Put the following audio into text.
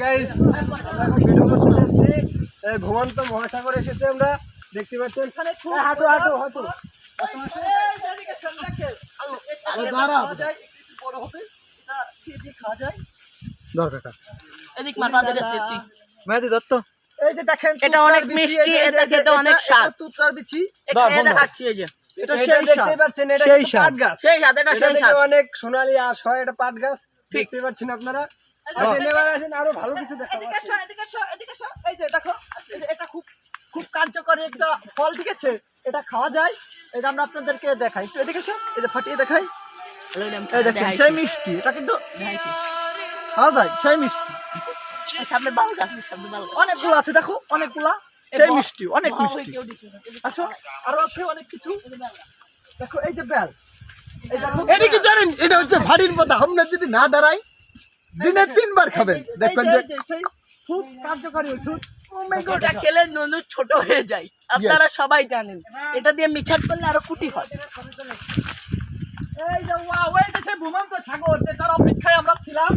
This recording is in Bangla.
গাইস ভিডিও করতে যাচ্ছি। ঘুমন্ত মহাসাগর এসেছে আমরা। দেখতে পাচ্ছেন এই হাঁটু হাঁটু হাঁটু। এই দাঁড়া। দরকার এদিক মাথা দিতে এসেছি মেহেদি দত্ত। এই যে এটা অনেক মিষ্টি, এটা খেতে অনেক স্বাদ। তুতরার বিচি। এটা খেয়ে এই যে। এটা সেই দেখতে পাচ্ছেন এটা সেই পাট গাছ সেই সাথে এটা এটা সেই স্বাদ। অনেক সোনালী আঁশ হয় এটা পাট গাছ দেখতে পাচ্ছেন আপনারা? আসেন এবার আসেন আরও ভালো কিছু দেখাবো এদিকে এসো, এদিকে এসো, এদিকে এসো। এই যে দেখো এটা- খুব খুব কার্যকরী একটা ফল ঠিক আছে? এটা খাওয়া যায়। এটা আমরা আপনাদেরকে দেখাই। একটু এদিকে এসো এই যে ফাটিয়ে দেখাই। এই দেখেন সেই মিষ্টি। এটা কিন্তু খাওয়া যায় সেই মিষ্টি। সামনে বাল গাছ সামনে বাল অনেকগুলো আছে দেখো অনেকগুলা। সেই মিষ্টি অনেক মিষ্টি। আসো আরও আছে অনেক কিছু। দেখো এই যে বেল। এই এটা কি জানেন এটা হচ্ছে ভারীর মতো আমরা যদি না দাঁড়াই দিনে তিনবার খাবেন। দেখবেন যে খুব কার্যকরী ওষুধ এটা খেলে ননু ছোট হয়ে যায়। আপনারা সবাই জানেন। এটা দিয়ে মিছাট করলে আরও কুটি হয়। এই যে ওয়াও এই যে সেই ভূমন্ত সাগর যেটার অপেক্ষায় আমরা ছিলাম!